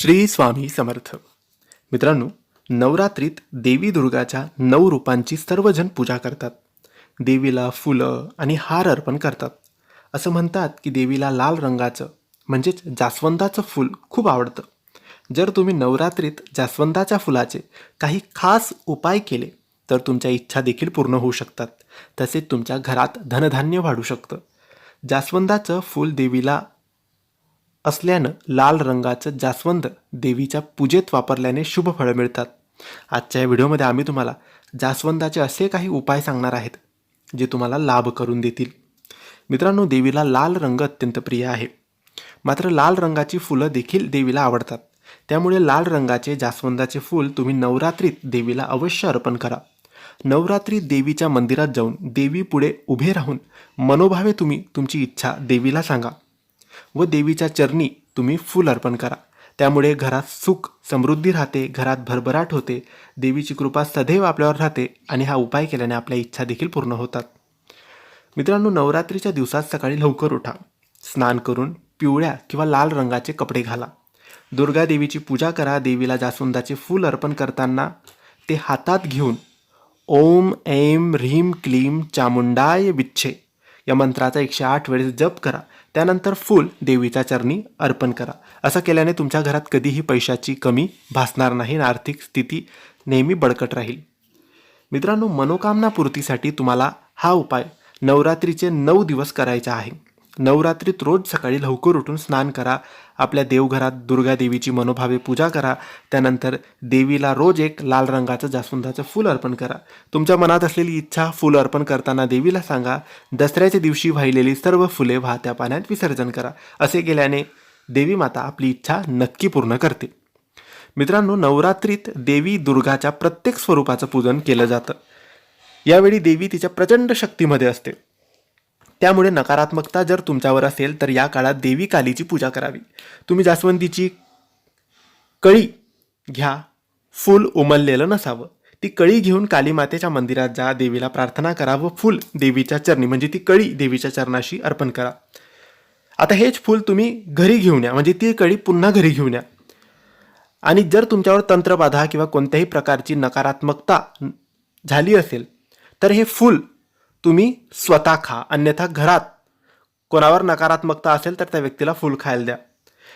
श्री स्वामी समर्थ. मित्रांनो नवरात्रीत देवी दुर्गाच्या नऊ रूपांची सर्वजण पूजा करतात. देवीला फुलं आणि हार अर्पण करतात. असं म्हणतात की देवीला लाल रंगाचं म्हणजेच जास्वंदाचं फूल खूप आवडतं. जर तुम्ही नवरात्रीत जास्वंदाच्या फुलाचे काही खास उपाय केले तर तुमच्या इच्छा देखील पूर्ण होऊ शकतात. तसेच तुमच्या घरात धनधान्य वाढू शकतं. जास्वंदाचं फूल देवीला असल्यानं लाल रंगाचं जास्वंद देवीच्या पूजेत वापरल्याने शुभ फळं मिळतात. आजच्या या व्हिडिओमध्ये आम्ही तुम्हाला जास्वंदाचे असे काही उपाय सांगणार आहेत जे तुम्हाला लाभ करून देतील. मित्रांनो देवीला लाल रंग अत्यंत प्रिय आहे. मात्र लाल रंगाची फुलं देखील देवीला आवडतात. त्यामुळे लाल रंगाचे जास्वंदाचे फूल तुम्ही नवरात्रीत देवीला अवश्य अर्पण करा. नवरात्री देवीच्या मंदिरात जाऊन देवीपुढे उभे राहून मनोभावे तुम्ही तुमची इच्छा देवीला सांगा. व देवीच्या चरणी तुम्ही फूल अर्पण करा. त्यामुळे घरात सुख समृद्धी राहते घरात भरभराट होते देवीची कृपा सदैव आपल्यावर राहते आणि हा उपाय केल्याने आपल्या इच्छा देखील पूर्ण होतात. मित्रांनो नवरात्रीच्या दिवसात सकाळी लवकर उठा. स्नान करून पिवळ्या किंवा लाल रंगाचे कपडे घाला. दुर्गा देवीची पूजा करा देवीला जास्वंदाचे फूल अर्पण करताना ते हातात घेऊन ओम ऐम ह्रीम क्लीम चामुंडाय विच्छे. या मंत्राचा एकशे आठ वेळेस जप करा. त्यानंतर फूल देवीच्या चरणी अर्पण करा. असं केल्याने तुमच्या घरात कधीही पैशाची कमी भासणार नाही आणि आर्थिक स्थिती नेहमी बळकट राहील. मित्रांनो मनोकामना पूर्तीसाठी तुम्हाला हा उपाय नवरात्रीचे नऊ दिवस करायचा आहे. नवरात्रीत रोज सकाळी लवकर उठून स्नान करा. आपल्या देवघरात दुर्गा देवीची मनोभावे पूजा करा. त्यानंतर देवीला रोज एक लाल रंगाचं जास्वंदाचं फूल अर्पण करा. तुमच्या मनात असलेली इच्छा फूल अर्पण करताना देवीला सांगा. दसऱ्याच्या दिवशी वाहिलेली सर्व फुले वाहत्या पाण्यात विसर्जन करा. असे केल्याने देवी माता आपली इच्छा नक्की पूर्ण करते. मित्रांनो नवरात्रीत देवी दुर्गाच्या प्रत्येक स्वरूपाचं पूजन केलं जातं. यावेळी देवी तिच्या प्रचंड शक्तीमध्ये असते. त्यामुळे नकारात्मकता जर तुमच्यावर असेल तर या काळात देवी कालीची पूजा करावी. तुम्ही जास्वंदीची कळी घ्या. फूल उमललेलं नसावं. ती कळी घेऊन काली मातेच्या मंदिरात जा देवीला प्रार्थना करा व फूल देवीच्या चरणी म्हणजे ती कळी देवीच्या चरणाशी अर्पण करा. आता हेच फूल तुम्ही घरी घेऊन या म्हणजे ती कळी पुन्हा घरी घेऊन या. आणि जर तुमच्यावर तंत्रबाधा किंवा कोणत्याही प्रकारची नकारात्मकता झाली असेल तर हे फूल तुम्ही स्वतः खा अन्यथा घरात कोणावर नकारात्मकता असेल तर त्या व्यक्तीला फूल खायला द्या.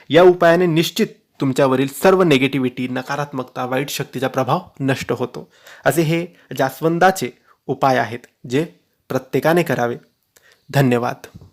या उपायाने निश्चित तुमच्यावरील सर्व नेगेटिव्हिटी नकारात्मकता वाईट शक्तीचा प्रभाव नष्ट होतो. असे हे जास्वंदाचे उपाय आहेत जे प्रत्येकाने करावे. धन्यवाद.